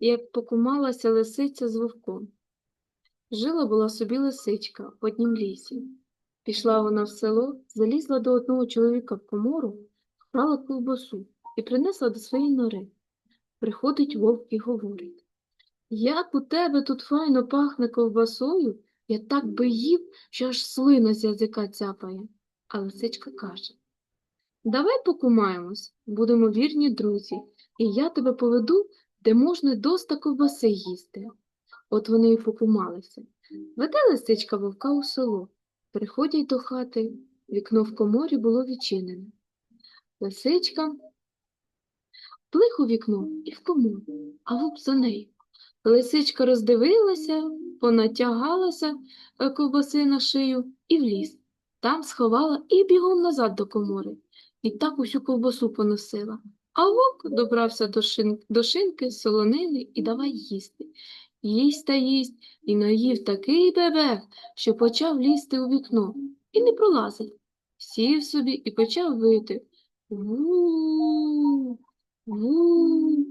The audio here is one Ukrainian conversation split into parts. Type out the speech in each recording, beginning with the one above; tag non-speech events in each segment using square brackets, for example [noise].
як покумалася лисиця з вовком. Жила була собі лисичка в однім лісі. Пішла вона в село, залізла до одного чоловіка в комору, вкрала ковбасу і принесла до своєї нори. Приходить вовк і говорить Як у тебе тут файно пахне ковбасою, я так би їв, що аж слина з язика цяпає. А лисичка каже Давай покумаємось, будемо вірні друзі, і я тебе поведу, де можна доста ковбаси їсти. От вони й покумалися. Веде лисичка вовка у село. Приходять до хати, вікно в коморі було відчинене. Лисичка плих у вікно і в комору, а вовк за нею. Лисичка роздивилася, понатягалася е, ковбаси на шию і в ліс. Там сховала і бігом назад до комори. І так усю ковбасу поносила. А вовк добрався до, шин... до шинки, солонини і давай їсти. Їсть та їсть, і наїв такий бебех, що почав лізти у вікно і не пролазить. Сів собі і почав вити. Ву, ву.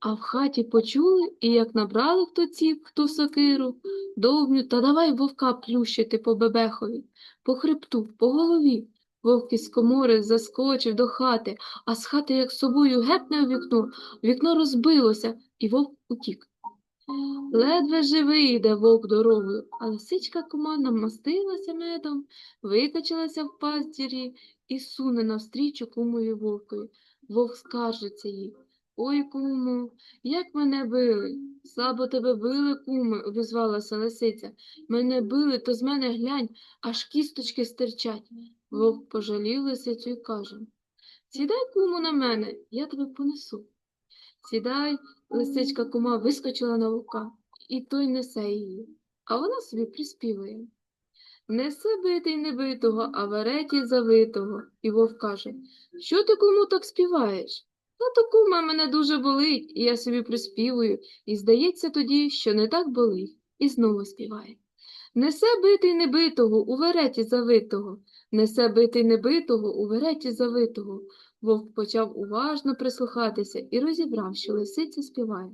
А в хаті почули, і як набрали хто ціп, хто сокиру, довбню, та давай вовка плющити по бебехові, по хребту, по голові. Вовк із комори заскочив до хати, а з хати, як собою гепне у вікно, вікно розбилося, і вовк утік. Ледве живий йде вовк дорогою, а лисичка кума намастилася медом, викачалася в пастірі і суне навстрічу кумові вовкові. Вовк скаржиться їй. Ой, кумо, як мене били. Слабо тебе били, куме, обізвалася лисиця. Мене били, то з мене глянь, аж кісточки стирчать. Вовк пожалів лисицю і каже Сідай, куму, на мене, я тебе понесу. Сідай, лисичка кума вискочила на вовка, і той несе її, а вона собі приспівує. Несе битий небитого, а вереті завитого. І вовк каже, що ти кому так співаєш? Та то кума мене дуже болить, і я собі приспівую, і здається тоді, що не так болить, і знову співає. Несе битий небитого, у вереті завитого, несе битий небитого, у вереті завитого. Вовк почав уважно прислухатися і розібрав, що лисиця співає.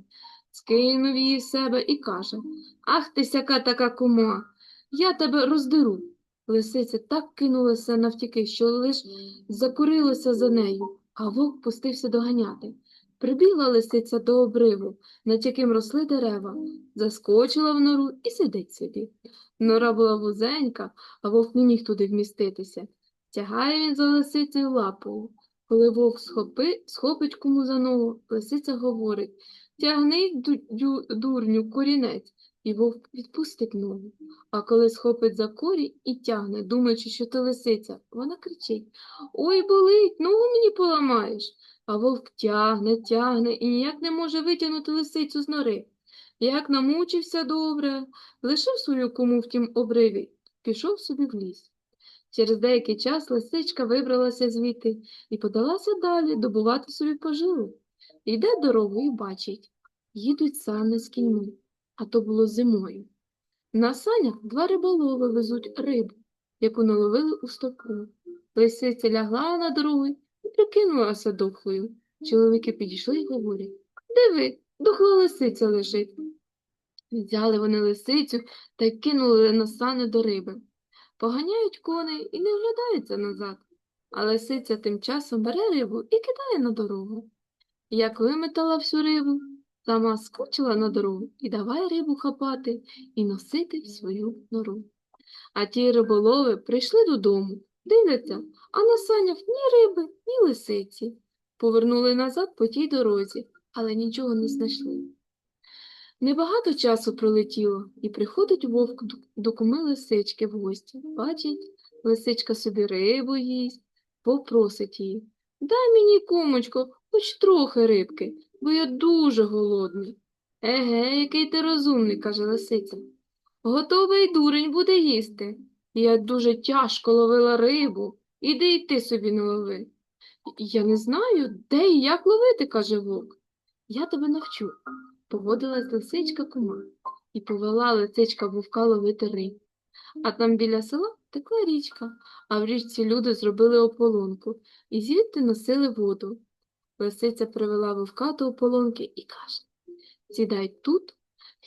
Скинув її з себе і каже Ах ти сяка така кума, я тебе роздеру. Лисиця так кинулася навтіки, що лиш закурилася за нею, а вовк пустився доганяти. Прибігла лисиця до обриву, над яким росли дерева, заскочила в нору і сидить собі. Нора була вузенька, а вовк не міг туди вміститися. Тягає він за лисицею лапою. Коли вовк схопи, схопить кому за ногу, лисиця говорить Тягни, дю- дурню, корінець, і вовк відпустить ногу. А коли схопить за корінь і тягне, думаючи, що ти лисиця, вона кричить Ой, болить, ногу мені поламаєш. А вовк тягне, тягне і ніяк не може витягнути лисицю з нори. Як намучився добре, лишив свою кому в тім обриві, пішов собі в ліс. Через деякий час лисичка вибралася звідти і подалася далі добувати собі поживу. Йде дорогою бачить, їдуть сани з кіньми, а то було зимою. На санях два риболови везуть рибу, яку наловили у стопу. Лисиця лягла на дорогу і прикинулася дохлою. Чоловіки підійшли і говорять Диви, дохла лисиця лежить. Взяли вони лисицю та кинули на сани до риби. Поганяють коней і не оглядаються назад, а лисиця тим часом бере рибу і кидає на дорогу. Як виметала всю рибу, сама скочила на дорогу і давай рибу хапати і носити в свою нору. А ті риболови прийшли додому, дивляться, а на санях ні риби, ні лисиці. Повернули назад по тій дорозі, але нічого не знайшли. Небагато часу пролетіло, і приходить вовк до- куми лисички в гості. Бачить, лисичка собі рибу їсть, попросить її. Дай мені, кумочко, хоч трохи рибки, бо я дуже голодний. Еге, який ти розумний, каже лисиця. Готовий дурень буде їсти. Я дуже тяжко ловила рибу. Іди й ти собі налови. Я не знаю, де і як ловити, каже вовк. Я тебе навчу. Погодилась лисичка кума і повела лисичка вовка ловити риб. А там біля села текла річка, а в річці люди зробили ополонку і звідти носили воду. Лисиця привела вовка до ополонки і каже Сідай тут,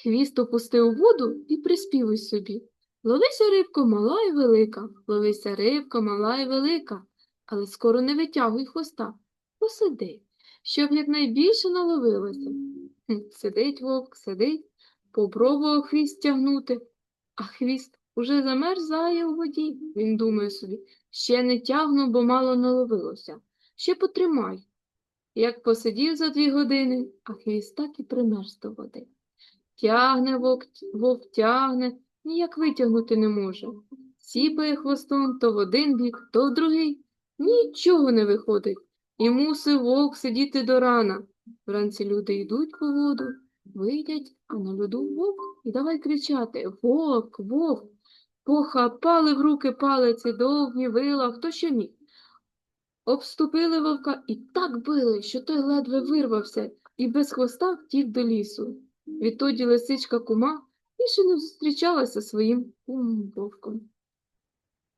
хвіст опусти у воду і приспівуй собі. Ловися, рибко, мала й велика, ловися, рибко, мала й велика, але скоро не витягуй хвоста. Посиди, щоб якнайбільше наловилося. [laughs] Сидить вовк, сидить, попробував хвіст тягнути, а хвіст уже замерзає у воді. Він думає собі, ще не тягну, бо мало наловилося. Ще потримай. Як посидів за дві години, а хвіст так і примерз до води. Тягне вовк, вовк тягне, ніяк витягнути не може. Сіпає хвостом то в один бік, то в другий. Нічого не виходить. І мусив вовк сидіти до рана. Вранці люди йдуть по воду, вийдять, а на льоду вовк і давай кричати Вовк, вовк. Похапали в руки палиці, довгі вила, хто що міг. Обступили вовка і так били, що той ледве вирвався і без хвоста втік до лісу. Відтоді лисичка кума більше не зустрічалася своїм кумом вовком.